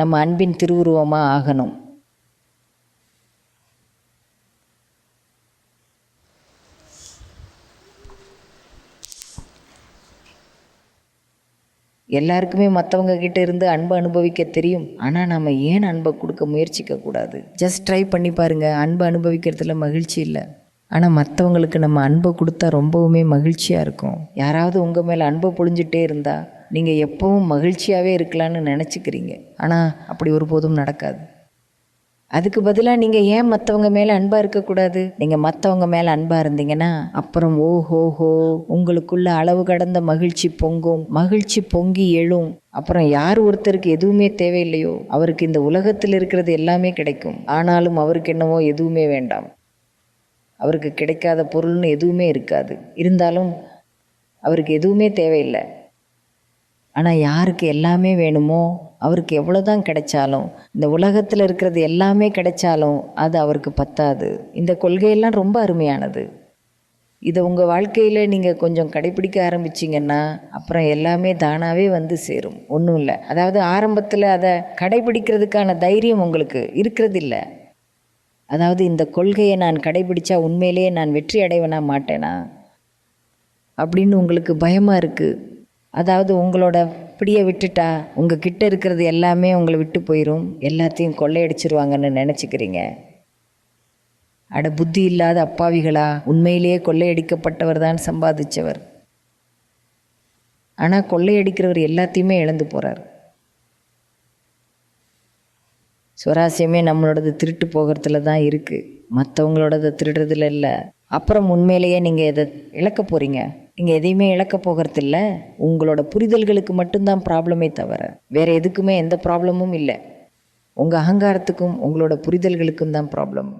நம்ம அன்பின் திருவுருவமாக ஆகணும். எல்லாருக்குமே மற்றவங்க கிட்ட இருந்து அன்பை அனுபவிக்க தெரியும். ஆனால் நம்ம ஏன் அன்பை கொடுக்க முயற்சிக்க கூடாது? ஜஸ்ட் ட்ரை பண்ணி பாருங்க. அன்பை அனுபவிக்கிறதுல மகிழ்ச்சி இல்லை. ஆனால் மற்றவங்களுக்கு நம்ம அன்பை கொடுத்தா ரொம்பவுமே மகிழ்ச்சியாக இருக்கும். யாராவது உங்கள் மேலே அன்பை பொழிஞ்சிட்டே இருந்தால் நீங்கள் எப்பவும் மகிழ்ச்சியாகவே இருக்கலாம்னு நினச்சிக்கிறீங்க. ஆனால் அப்படி ஒருபோதும் நடக்காது. அதுக்கு பதிலாக நீங்கள் ஏன் மற்றவங்க மேலே அன்பாக இருக்கக்கூடாது? நீங்கள் மற்றவங்க மேலே அன்பாக இருந்தீங்கன்னா அப்புறம் ஓஹோ ஹோ உங்களுக்குள்ள அளவு கடந்த மகிழ்ச்சி பொங்கும். மகிழ்ச்சி பொங்கி எழும். அப்புறம் யார் ஒருத்தருக்கு எதுவுமே தேவையில்லையோ அவருக்கு இந்த உலகத்தில் இருக்கிறது எல்லாமே கிடைக்கும். ஆனாலும் அவருக்கு என்னவோ எதுவுமே வேண்டாம். அவருக்கு கிடைக்காத பொருள்னு எதுவுமே இருக்காது. இருந்தாலும் அவருக்கு எதுவுமே தேவையில்லை. ஆனால் யாருக்கு எல்லாமே வேணுமோ? அவருக்கு எவ்வளோ தான் கிடைச்சாலும். இந்த உலகத்தில் இருக்கிறது எல்லாமே கிடைச்சாலும் அது அவருக்கு பத்தாது. இந்த கொள்கையெல்லாம் ரொம்ப அருமையானது. இதை உங்கள் வாழ்க்கையில் நீங்கள் கொஞ்சம் கடைப்பிடிக்க ஆரம்பிச்சிங்கன்னா அப்புறம் எல்லாமே தானாகவே வந்து சேரும். ஒன்றும் இல்லை. அதாவது ஆரம்பத்தில் அதை கடைபிடிக்கிறதுக்கான தைரியம் உங்களுக்கு இருக்கிறதில்ல. அதாவது இந்த கொள்கையை நான் கடைபிடிச்சா உண்மையிலேயே நான் வெற்றி அடைவனா மாட்டேனா? அப்படின்னு உங்களுக்கு பயமாக இருக்குது அதாவது உங்களோட பிடியை விட்டுட்டா உங்கள் கிட்ட இருக்கிறது எல்லாமே உங்களை விட்டு போயிடும் எல்லாத்தையும் கொள்ளையடிச்சிருவாங்கன்னு நினச்சிக்கிறீங்க. அட புத்தி இல்லாத அப்பாவிகளா உண்மையிலேயே கொள்ளையடிக்கப்பட்டவர் தான் சம்பாதிச்சவர். ஆனால் கொள்ளையடிக்கிறவர் எல்லாத்தையுமே இழந்து போகிறார் சுவராசியமே நம்மளோடது திருட்டு போகிறதுல தான் இருக்குது மற்றவங்களோடத திருடுறதுல இல்லை. அப்புறம் உண்மையிலேயே நீங்கள் இதை இழக்க போகிறீங்க நீங்கள் எதையுமே இழக்க போகிறதில்ல. உங்களோட புரிதல்களுக்கு மட்டும்தான் ப்ராப்ளமே தவிர வேறு எதுக்குமே எந்த ப்ராப்ளமும் இல்லை. உங்கள் அகங்காரத்துக்கும் உங்களோட புரிதல்களுக்கும் தான் ப்ராப்ளம்.